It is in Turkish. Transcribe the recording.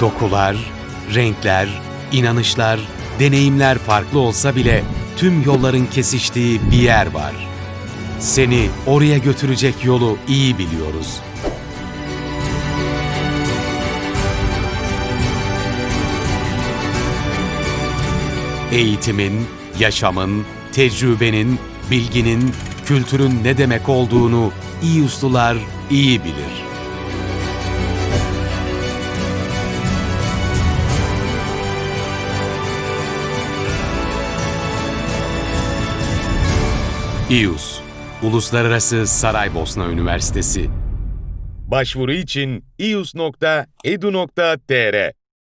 Kokular, renkler, inanışlar, deneyimler farklı olsa bile tüm yolların kesiştiği bir yer var. Seni oraya götürecek yolu iyi biliyoruz. Eğitimin, yaşamın, tecrübenin, bilginin, kültürün ne demek olduğunu iyi uslular iyi bilir. İUS, Uluslararası Saraybosna Üniversitesi. Başvuru için ius.edu.tr